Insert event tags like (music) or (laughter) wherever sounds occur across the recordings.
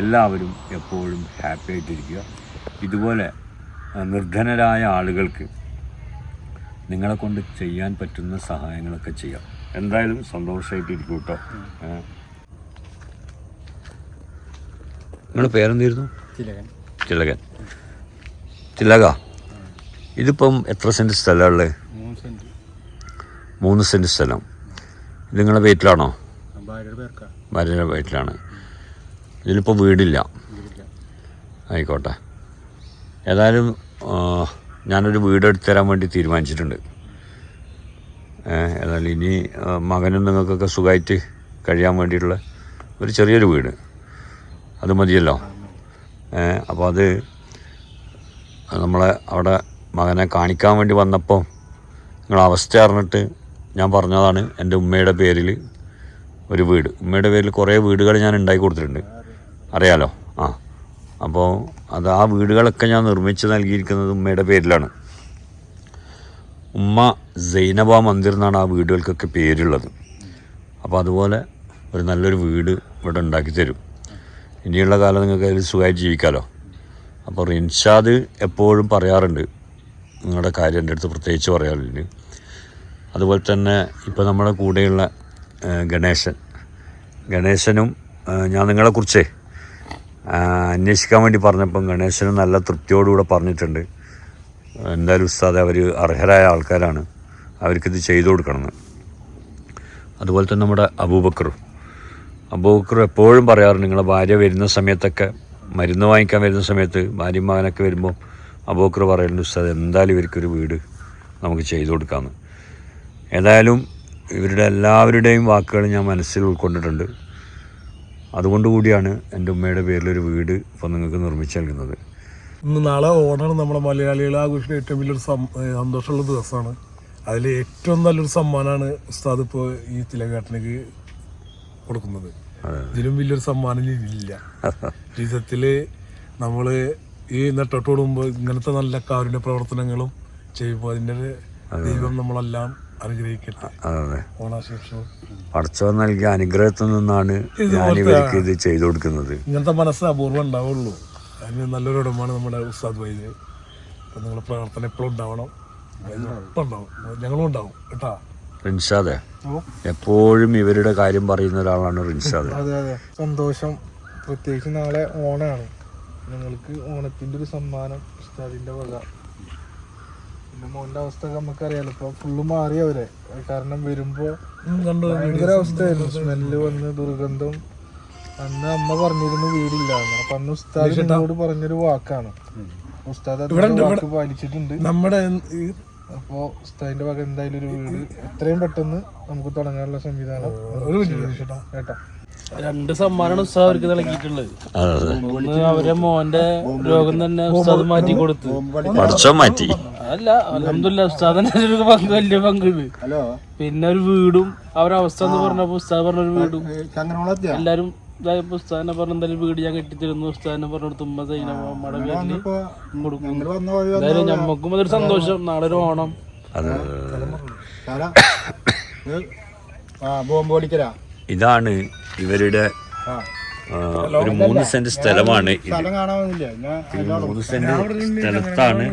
എല്ലാവരും എപ്പോഴും ഹാപ്പി ആയിട്ടിരിക്കുക. ഇതുപോലെ നിർധനരായ ആളുകൾക്ക് നിങ്ങളെ കൊണ്ട് ചെയ്യാൻ പറ്റുന്ന സഹായങ്ങളൊക്കെ ചെയ്യാം. എന്തായാലും സന്തോഷമായിട്ടിരിക്കും കേട്ടോ നിങ്ങളുടെ പേരെന്തായിരുന്നു? തിലകൻ. ചിലക തിലക ഇതിപ്പം എത്ര സെന്റ് സ്ഥലമുള്ളത് മൂന്ന് സെന്റ്. മൂന്ന് സെന്റ് സ്ഥലം. ഇത് നിങ്ങളുടെ വീട്ടിലാണോ? ഭാര്യയുടെ വീട്ടിലാണ്. ഇതിലിപ്പോൾ വീടില്ല. ആയിക്കോട്ടെ. ഏതായാലും ഞാനൊരു വീട് എടുത്തു തരാൻ വേണ്ടി തീരുമാനിച്ചിട്ടുണ്ട്. ഏതായാലും ഇനി മകനും നിങ്ങൾക്കൊക്കെ സുഖമായിട്ട് കഴിയാൻ വേണ്ടിയിട്ടുള്ള ഒരു ചെറിയൊരു വീട്. അത് മതിയല്ലോ. അപ്പോൾ അത് നമ്മളെ അവിടെ മകനെ കാണിക്കാൻ വേണ്ടി വന്നപ്പോൾ നിങ്ങളെ അവസ്ഥ അറിഞ്ഞിട്ട് ഞാൻ പറഞ്ഞതാണ് എന്റെ ഉമ്മയുടെ പേരിൽ ഒരു വീട്. ഉമ്മയുടെ പേരിൽ കുറേ വീടുകൾ ഞാൻ ഉണ്ടാക്കി കൊടുത്തിട്ടുണ്ട്. അറിയാലോ? ആ. അപ്പോൾ അത് ആ വീടുകളൊക്കെ ഞാൻ നിർമ്മിച്ച് നൽകിയിരിക്കുന്നത് ഉമ്മയുടെ പേരിലാണ്. ഉമ്മ സൈനബ മന്ദിർ എന്നാണ് ആ വീടുകൾക്കൊക്കെ പേരുള്ളത്. അപ്പോൾ അതുപോലെ ഒരു നല്ലൊരു വീട് ഇവിടെ ഉണ്ടാക്കി തരും. ഇനിയുള്ള കാലം നിങ്ങൾക്ക് അതിൽ സുഖമായിട്ട് ജീവിക്കാമല്ലോ അപ്പോൾ റിൻഷാദ് എപ്പോഴും പറയാറുണ്ട്. നിങ്ങളുടെ കാര്യം എന്റെ അടുത്ത് പ്രത്യേകിച്ച് പറയാറുണ്ട് അതുപോലെ തന്നെ ഇപ്പോൾ നമ്മുടെ കൂടെയുള്ള ഗണേശൻ. ഗണേശനും ഞാൻ നിങ്ങളെക്കുറിച്ചേ അന്വേഷിക്കാൻ വേണ്ടി പറഞ്ഞപ്പം ഗണേശനും നല്ല തൃപ്തിയോടുകൂടെ പറഞ്ഞിട്ടുണ്ട്. എന്തായാലും ഉസ്താദ് അവർ അർഹരായ ആൾക്കാരാണ്. അവർക്കിത് ചെയ്തു കൊടുക്കണമെന്ന്. അതുപോലെ തന്നെ നമ്മുടെ അബൂബക്കർ. അബൂബക്കർ എപ്പോഴും പറയാറുണ്ട് നിങ്ങളെ ഭാര്യ വരുന്ന സമയത്തൊക്കെ മരുന്ന് വാങ്ങിക്കാൻ വരുന്ന സമയത്ത് ഭാര്യയും മകനൊക്കെ വരുമ്പോൾ അബൂബക്കർ പറയുന്നുണ്ട് ഉസ്താദ് എന്തായാലും ഇവർക്കൊരു വീട് നമുക്ക് ചെയ്തു കൊടുക്കാമെന്ന്. ഏതായാലും ഇവരുടെ എല്ലാവരുടെയും വാക്കുകൾ ഞാൻ മനസ്സിൽ ഉൾക്കൊണ്ടിട്ടുണ്ട്. അതുകൊണ്ട് കൂടിയാണ് എന്റെ ഉമ്മയുടെ പേരിലൊരു വീട് ഇപ്പം നിങ്ങൾക്ക് നിർമ്മിച്ചു നൽകുന്നത്. ഇന്ന് നാളെ ഓണാണ് നമ്മുടെ മലയാളികളെ ആഘോഷിക്കുന്ന ഏറ്റവും വലിയൊരു സന്തോഷമുള്ള ദിവസമാണ്. അതിൽ ഏറ്റവും നല്ലൊരു സമ്മാനമാണ് ഉസ്താദ് ഇപ്പോൾ ഈ തിലകാട്ടിലേക്ക് കൊടുക്കുന്നത്. ഇതിലും വലിയൊരു സമ്മാനം ഇല്ല. ജീവിതത്തിൽ നമ്മൾ ഈ നെട്ടോട്ട് ഓടുമ്പോൾ ഇങ്ങനത്തെ നല്ല കാരുണ്യ പ്രവർത്തനങ്ങളും ചെയ്യുമ്പോൾ അതിന്റെ ദൈവം നമ്മളെല്ലാം പടച്ചവൻ നൽകിയ അനുഗ്രഹത്തിൽ നിന്നാണ് ഞാൻ ഇവർക്ക് ഇത് ചെയ്തു കൊടുക്കുന്നത്. ഇങ്ങനത്തെ മനസ്സ് അപൂർവം ഉണ്ടാവുള്ളൂ. അതിന് നല്ലൊരു ഇടമാണ് നമ്മുടെ ഉസ്താദ് വൈദ്യ അപ്പം നിങ്ങളുടെ പ്രവർത്തനം എപ്പോഴും ഉണ്ടാവണം. ഉണ്ടാവും. ഞങ്ങളും ഉണ്ടാവും. കേട്ടാ? റിൻഷാദെ എപ്പോഴും ഇവരുടെ കാര്യം പറയുന്ന ഒരാളാണ് റിൻഷാദ്. അതെ അതെ. സന്തോഷം. പ്രത്യേകിച്ച് നാളെ ഓണാണ്. നിങ്ങൾക്ക് ഓണത്തിന്റെ ഒരു സമ്മാനം ഉസ്താദിന്റെ വക. പിന്നെ മോന്റെ അവസ്ഥ ഒക്കെ നമുക്കറിയാലോ. ഇപ്പൊ ഫുള്ള് മാറി അവരെ. കാരണം വരുമ്പോ ഭയങ്കര അവസ്ഥയായിരുന്നു. സ്മെല്ല് വന്ന് ദുർഗന്ധം. അന്ന് അമ്മ പറഞ്ഞിരുന്നു വീടില്ല അപ്പൊ അന്ന് ഉസ്താദ് എന്നോട് പറഞ്ഞൊരു വാക്കാണ്. ഉസ്താദ് വാക്ക് പാലിച്ചിട്ടുണ്ട്. നമ്മുടെ അപ്പോ ഉസ്താദിന്റെ വക എന്തായാലും ഒരു വീട്. എത്രയും പെട്ടെന്ന് നമുക്ക് തുടങ്ങാനുള്ള സംവിധാനം കേട്ടോ. രണ്ട് സമ്മാനമാണ് ഉസ്താദ് അവർക്ക് നൽകിയിട്ടുള്ളത്. ഒന്ന് അവരെ മോന്റെ രോഗം തന്നെ ഉസ്താദ് മാറ്റി കൊടുത്തു. പഠിച്ചോ മാറ്റി? അല്ല അലഹമില്ല ഉസ്താദിന്റെ ഒരു പങ്ക് വലിയ പങ്ക് പിന്നെ ഒരു വീടും അവരുടെ അവസ്ഥ എന്ന് പറഞ്ഞപ്പോ ഉസ്താദ് പറഞ്ഞ ഒരു വീടും. എല്ലാരും ഇതായപ്പോ ഉസ്താദിനെ പറഞ്ഞ എന്തായാലും വീട് ഞാൻ കെട്ടിത്തരുന്നു ഉസ്താദിനെ പറഞ്ഞു തുമ്മ നമ്മുടെ വീട്ടിൽ കൊടുക്കും. എന്തായാലും ഞമ്മക്കും അതൊരു സന്തോഷം. നാളെ ഒരു ഓണം. ആ ബോംബ് അതെ. ഇതാണ് ഇവരുടെ ഒരു മൂന്ന് സെന്റ് സ്ഥലമാണ് ഇത്. മൂന്ന് സെന്റ് സ്ഥലത്താണ്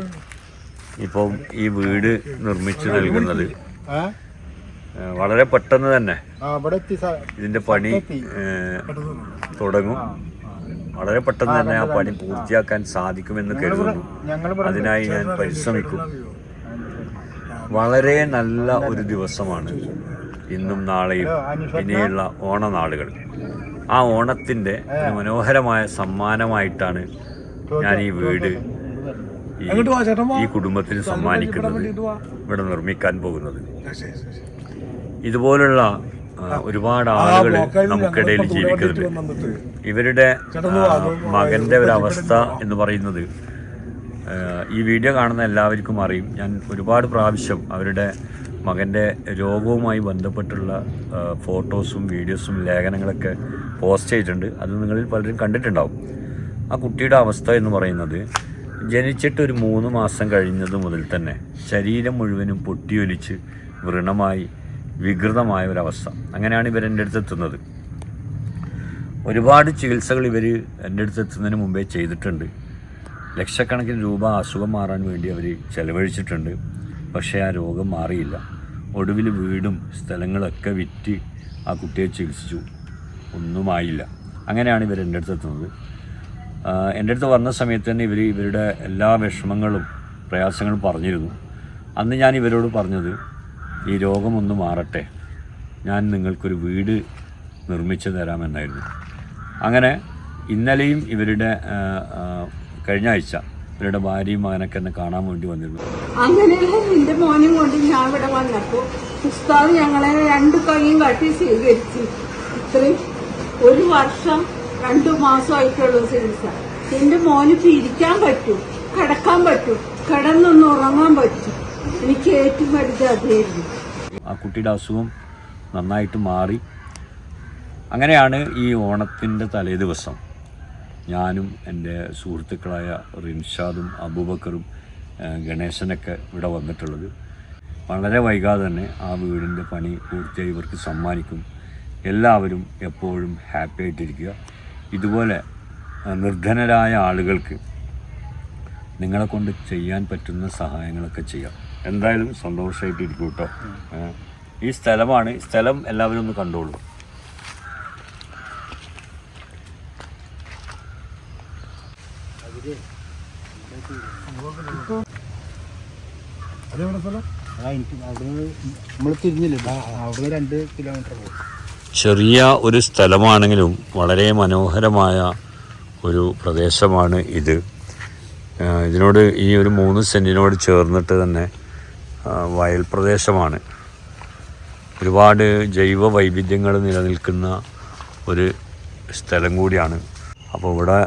ഇപ്പം ഈ വീട് നിർമ്മിച്ചു നൽകുന്നത്. വളരെ പെട്ടെന്ന് തന്നെ. ഇതിന്റെ പണി തുടങ്ങും. വളരെ പെട്ടെന്ന് തന്നെ ആ പണി പൂർത്തിയാക്കാൻ സാധിക്കുമെന്ന് കരുതുന്നു. അതിനായി ഞാൻ പരിശ്രമിക്കും. വളരെ നല്ല ഒരു ദിവസമാണ്. ഇന്നും നാളെയും ഇനിയുള്ള ഓണനാളുകൾ. ആ ഓണത്തിന്റെ മനോഹരമായ സമ്മാനമായിട്ടാണ് ഞാൻ ഈ വീട് ഈ- കുടുംബത്തിന് സമ്മാനിക്കുന്നത് ഇവിടെ നിർമ്മിക്കാൻ പോകുന്നത്. ഇതുപോലുള്ള ഒരുപാട് ആളുകൾ നമുക്കിടയിൽ ജീവിക്കുന്നുണ്ട്. ഇവരുടെ ആ, മകന്റെ ഒരു അവസ്ഥ എന്ന് പറയുന്നത് ഈ വീഡിയോ കാണുന്ന എല്ലാവർക്കും അറിയും. ഞാൻ ഒരുപാട് പ്രാവശ്യം അവരുടെ മകന്റെ രോഗവുമായി ബന്ധപ്പെട്ടുള്ള ഫോട്ടോസും വീഡിയോസും ലേഖനങ്ങളൊക്കെ പോസ്റ്റ് ചെയ്തിട്ടുണ്ട്. അത് നിങ്ങളിൽ പലരും കണ്ടിട്ടുണ്ടാവും. ആ കുട്ടിയുടെ അവസ്ഥ എന്ന് പറയുന്നത് ജനിച്ചിട്ട് ഒരു മൂന്ന് മാസം കഴിഞ്ഞത് മുതൽ തന്നെ ശരീരം മുഴുവനും പൊട്ടിയൊലിച്ച് വ്രണമായി വികൃതമായ ഒരവസ്ഥ. അങ്ങനെയാണ് ഇവർ അടുത്ത് എത്തുന്നത്. ഒരുപാട് ചികിത്സകൾ ഇവർ എന്റെ അടുത്ത് എത്തുന്നതിന് മുമ്പേ ചെയ്തിട്ടുണ്ട്. ലക്ഷക്കണക്കിന് രൂപ അസുഖം മാറാൻ വേണ്ടി അവർ ചെലവഴിച്ചിട്ടുണ്ട്. പക്ഷേ ആ രോഗം മാറിയില്ല. ഒടുവിൽ വീടും സ്ഥലങ്ങളൊക്കെ വിറ്റ് ആ കുട്ടിയെ ചികിത്സിച്ചു. ഒന്നുമായില്ല. അങ്ങനെയാണ് ഇവർ എന്റെ അടുത്ത് എത്തുന്നത്. എന്റെ അടുത്ത് വന്ന സമയത്ത് തന്നെ ഇവർ ഇവരുടെ എല്ലാ വിഷമങ്ങളും പ്രയാസങ്ങളും പറഞ്ഞിരുന്നു. അന്ന് ഞാൻ ഇവരോട് പറഞ്ഞത് ഈ രോഗമൊന്ന് മാറട്ടെ. ഞാൻ നിങ്ങൾക്കൊരു വീട് നിർമ്മിച്ചു തരാമെന്നായിരുന്നു. അങ്ങനെ ഇന്നലെയും ഇവരുടെ കഴിഞ്ഞ ആഴ്ച ഇവരുടെ ഭാര്യയും മകനൊക്കെ എന്നെ കാണാൻ വേണ്ടി വന്നിരുന്നു. അങ്ങനെ എന്റെ മോനും കൊണ്ട് ഞാൻ ഇവിടെ വന്നപ്പോ ഉസ്താദ് ഞങ്ങളെ രണ്ടു കൈയും കാട്ടി സ്വീകരിച്ചു. ഇത്രയും ഒരു വർഷം രണ്ടു മാസമായിട്ടുള്ള ചികിത്സ. എന്റെ മോന് ഇരിക്കാൻ പറ്റും കിടക്കാൻ പറ്റും കിടന്നൊന്ന് ഉറങ്ങാൻ പറ്റും. എനിക്ക് ഏറ്റവും വലുത് അതായിരുന്നു. ആ കുട്ടിയുടെ അസുഖം നന്നായിട്ട് മാറി. അങ്ങനെയാണ് ഈ ഓണത്തിന്റെ തലേ ദിവസം. ഞാനും എന്റെ സുഹൃത്തുക്കളായ റിൻഷാദും അബൂബക്കറും ഗണേശനൊക്കെ ഇവിടെ വന്നിട്ടുള്ളത്. വളരെ വൈകാതെ തന്നെ ആ വീടിന്റെ പണി പൂർത്തിയായി ഇവർക്ക് സമ്മാനിക്കും. എല്ലാവരും എപ്പോഴും ഹാപ്പി ആയിട്ടിരിക്കുക. ഇതുപോലെ നിർധനരായ ആളുകൾക്ക് നിങ്ങളെ കൊണ്ട് ചെയ്യാൻ പറ്റുന്ന സഹായങ്ങളൊക്കെ ചെയ്യാം. എന്തായാലും സന്തോഷമായിട്ടിരിക്കും കേട്ടോ. ഈ സ്ഥലമാണ് സ്ഥലം എല്ലാവരും ഒന്ന് കണ്ടോളൂ. നമ്മൾ തിരിഞ്ഞില്ല അവിടെ രണ്ട് കിലോമീറ്റർ ചെറിയ ഒരു സ്ഥലമാണെങ്കിലും വളരെ മനോഹരമായ ഒരു പ്രദേശമാണ് ഇത്. ഇതിനോട് ഈ ഒരു മൂന്ന് സെന്റിനോട് ചേർന്നിട്ട് തന്നെ വയൽ പ്രദേശമാണ്. ഒരുപാട് ജൈവ വൈവിധ്യങ്ങൾ നിലനിൽക്കുന്ന ഒരു സ്ഥലം കൂടിയാണ്. അപ്പോൾ ഇവിടെ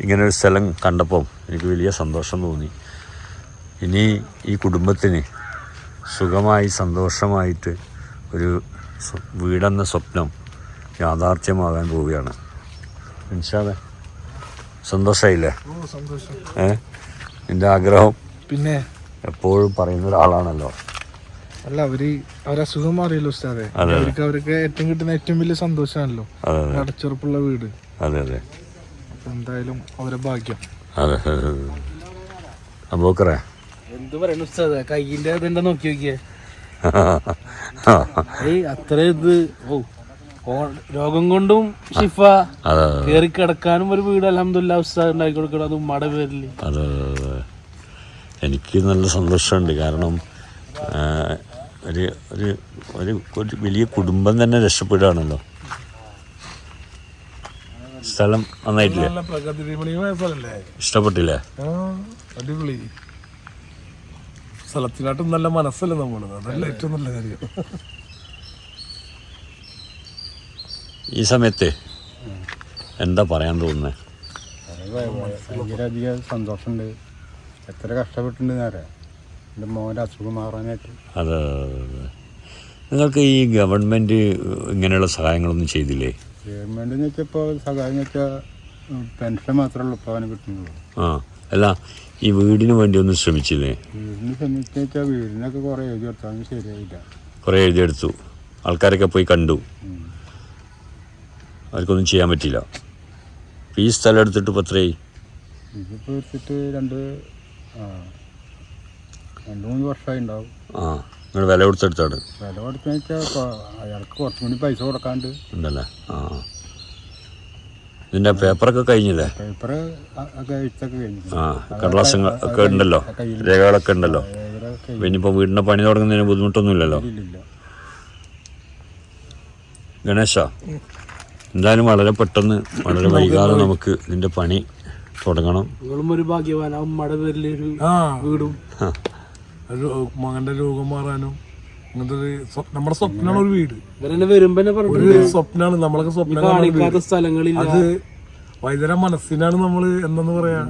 ഇങ്ങനെ ഒരു സ്ഥലം കണ്ടപ്പം എനിക്ക് വലിയ സന്തോഷം തോന്നി. ഇനി ഈ കുടുംബത്തിന് സുഖമായി സന്തോഷമായിട്ട് ഒരു വീടെന്ന സ്വപ്നം യാഥാർത്ഥ്യമാകാൻ പോവുകയാണ്. മനസ്സിലാതെ സന്തോഷമായില്ലേ ഏ? എന്റെ ആഗ്രഹം പിന്നെ? എപ്പോഴും പറയുന്ന ഒരാളാണല്ലോ. അല്ല അവർ അവരെ അസുഖം മാറിയല്ലോ ഉസ്താദെ. അവർക്ക് അവർക്ക് ഏറ്റവും കിട്ടുന്ന ഏറ്റവും വലിയ സന്തോഷമാണല്ലോ. അടച്ചുറപ്പുള്ള വീട്. അതെ അതെ. എന്തായാലും അവരെ ഭാഗ്യം. അതെ. അബോക്കറേ എന്ത് പറയുന്നു ഉസ്താദ? കയ്യിന്റെ ഇതെന്താ നോക്കി നോക്കിയേ? (laughs) അത്ര ഇത്. ഓ രോഗം കൊണ്ടും ഷിഫ. അതെ കേറി കിടക്കാനും ഒരു വീട് അലഹമില്ല ഉസ്താദ് ഉണ്ടാക്കി കൊടുക്കണം. അത് ഉമ്മയുടെ അതെ അതെ എനിക്ക് നല്ല സന്തോഷമുണ്ട്. കാരണം ഒരു ഒരു ഒരു ഒരു വലിയ കുടുംബം തന്നെ രക്ഷപ്പെടുകയാണല്ലോ. സ്ഥലം നന്നായിട്ടില്ലേ? നല്ല പ്രകൃതി രമണീയമായ സ്ഥലല്ലേ ഇഷ്ടപ്പെട്ടില്ലേ? അടിപൊളി. സ്ഥലത്തിനാട്ടും നല്ല മനസ്സല്ലേ നമ്മൾ അതല്ല ഏറ്റവും നല്ല കാര്യം. ഈ സമയത്ത് എന്താ പറയാൻ തോന്നുന്നത് ഭയങ്കരധികം സന്തോഷമുണ്ട്. എത്ര കഷ്ടപ്പെട്ടിട്ടുണ്ട് നേരെ. എന്റെ മോന്റെ അസുഖം മാറാനായിട്ട്. അതെ നിങ്ങൾക്ക് ഈ ഗവൺമെന്റ് ഇങ്ങനെയുള്ള സഹായങ്ങളൊന്നും ചെയ്തില്ലേ? ഗവൺമെന്റ് എന്ന് വെച്ചാൽ ഇപ്പോൾ സഹായം എന്ന് വെച്ചാൽ പെൻഷൻ മാത്രമേ ഉള്ളൂ ഇപ്പോൾ അവന് കിട്ടുന്നുള്ളൂ. ആ അല്ല ഈ വീടിന് വേണ്ടി ഒന്ന് ശ്രമിച്ചില്ലേ? വീടിന് ശ്രമിച്ചു വെച്ചാൽ വീടിനൊക്കെ കുറേ എഴുതി കൊടുത്താൽ ശരിയായില്ല. കുറേ എഴുതിയെടുത്തു ആൾക്കാരൊക്കെ പോയി കണ്ടു. അവർക്കൊന്നും ചെയ്യാൻ പറ്റില്ല ഈ സ്ഥലം എടുത്തിട്ട് ഇപ്പോൾ എത്രയായി? ഇതിപ്പോൾ എടുത്തിട്ട് രണ്ട് രണ്ട് മൂന്ന് വർഷമായി ഉണ്ടാവും. ആ. നിങ്ങൾ വില കൊടുത്തെടുത്താണ്. വില കൊടുത്തെന്ന് വെച്ചാൽ അയാൾക്ക് കുറച്ചും കൂടി പൈസ കൊടുക്കാണ്ട്. ഉണ്ടല്ലേ? ആ. ഇതിന്റെ പേപ്പറൊക്കെ കഴിഞ്ഞില്ലേ? പേപ്പർ എഴുത്തൊക്കെ കഴിഞ്ഞു. ആ കടലാസങ്ങൾ ഒക്കെ ഉണ്ടല്ലോ? രേഖകളൊക്കെ ഉണ്ടല്ലോ? ഇനിയിപ്പോൾ വീടിന്റെ പണി തുടങ്ങുന്നതിന് ബുദ്ധിമുട്ടൊന്നുമില്ലല്ലോ? ഇല്ലില്ല ഗണേശ എന്തായാലും വളരെ പെട്ടെന്ന് വളരെ വൈകാതെ നമുക്ക് ഇതിന്റെ പണി തുടങ്ങണം. നിങ്ങളും ഒരു ഭാഗ്യവാൻ. ആ ഉമ്മയുടെ ഒരു വീടും. മകന്റെ രോഗം മാറാനും അങ്ങനത്തെ നമ്മുടെ സ്വപ്നമാണ് ഒരു വീട്. ഒരു സ്വപ്നമാണ് നമ്മളൊക്കെ സ്വപ്നം സ്ഥലങ്ങളിൽ സ്ഥലങ്ങളില്ല. അത് വൈദ്യര മനസ്സിനാണ് നമ്മൾ എന്തെന്ന് പറയാ?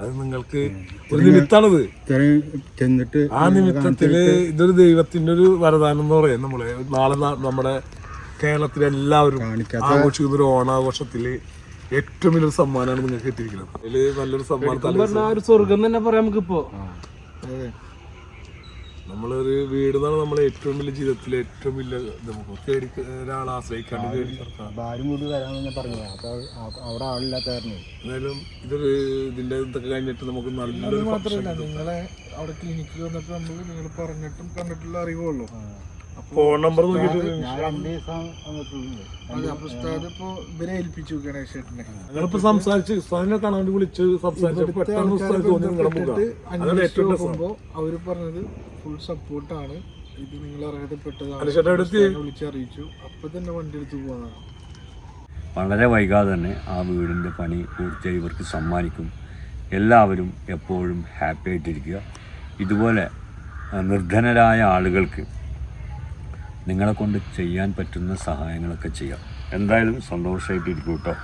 അത് നിങ്ങൾക്ക് ഒരു നിമിത്താണത്. ചെന്നിട്ട് ആ നിമിത്തത്തിൽ ഇതൊരു ദൈവത്തിന്റെ ഒരു വരദാനം എന്ന് പറയാം. നമ്മൾ നാളെ നമ്മുടെ കേരളത്തിലെല്ലാവരും ആഘോഷിക്കുന്ന ഒരു ഓണാഘോഷത്തിൽ ഏറ്റവും വലിയൊരു സമ്മാനമാണ് നിങ്ങൾക്ക് എത്തിയിരിക്കുന്നത് അതിൽ നല്ലൊരു സമ്മാനം സ്വർഗം തന്നെ പറയാം നമുക്കിപ്പോ. നമ്മളൊരു വീട് എന്നാണ് നമ്മളെ ഏറ്റവും വലിയ ജീവിതത്തിലെ ഏറ്റവും വലിയ ഇത്. നമുക്ക് തേടി ഒരാളെ ആശ്രയിക്കാണ്ട് തേടി കിടക്കാം. വീട് തരാമെന്ന് പറഞ്ഞു അപ്പോൾ അവിടെ എന്തായാലും ഇതൊരു ഇതിന്റെ ഇതൊക്കെ കഴിഞ്ഞിട്ട് നമുക്ക് നല്ലൊരു മാത്രമല്ല നിങ്ങളെ അവിടെ ക്ലിനിക്കിൽ വന്നിട്ട് നമ്മൾ നിങ്ങൾ പറഞ്ഞിട്ടും കണ്ടിട്ടുള്ള അറിവുള്ളൂ ഫോൺ നമ്പർ ഞങ്ങളിപ്പോ സംസാരിച്ച് ഉസ്താദിനെ കാണാൻ വേണ്ടി വിളിച്ച് സംസാരിച്ചു പെട്ടെന്ന് ഉസ്താദ് തോന്നി നിങ്ങളുടെ ഏറ്റവും അവർ പറഞ്ഞത് ഫുൾ സപ്പോർട്ടാണ് ഇത് നിങ്ങൾ അർഹതപ്പെട്ടതാണ് അലിഷേട്ടാ എടുത്ത്. ഉസ്താദിനെ വിളിച്ച് അപ്പൊ തന്നെ വണ്ടി എടുത്ത് പോകാനാണ് വളരെ വൈകാതെ തന്നെ ആ വീടിന്റെ പണി പൂർത്തിയായി. ഇവർക്ക് സമ്മാനിക്കും. എല്ലാവരും എപ്പോഴും ഹാപ്പി ആയിട്ടിരിക്കുക. ഇതുപോലെ നിർധനരായ ആളുകൾക്ക് നിങ്ങളെ കൊണ്ട് ചെയ്യാൻ പറ്റുന്ന സഹായങ്ങളൊക്കെ ചെയ്യാം എന്തായാലും സന്തോഷമായിട്ടിരിക്കും കേട്ടോ.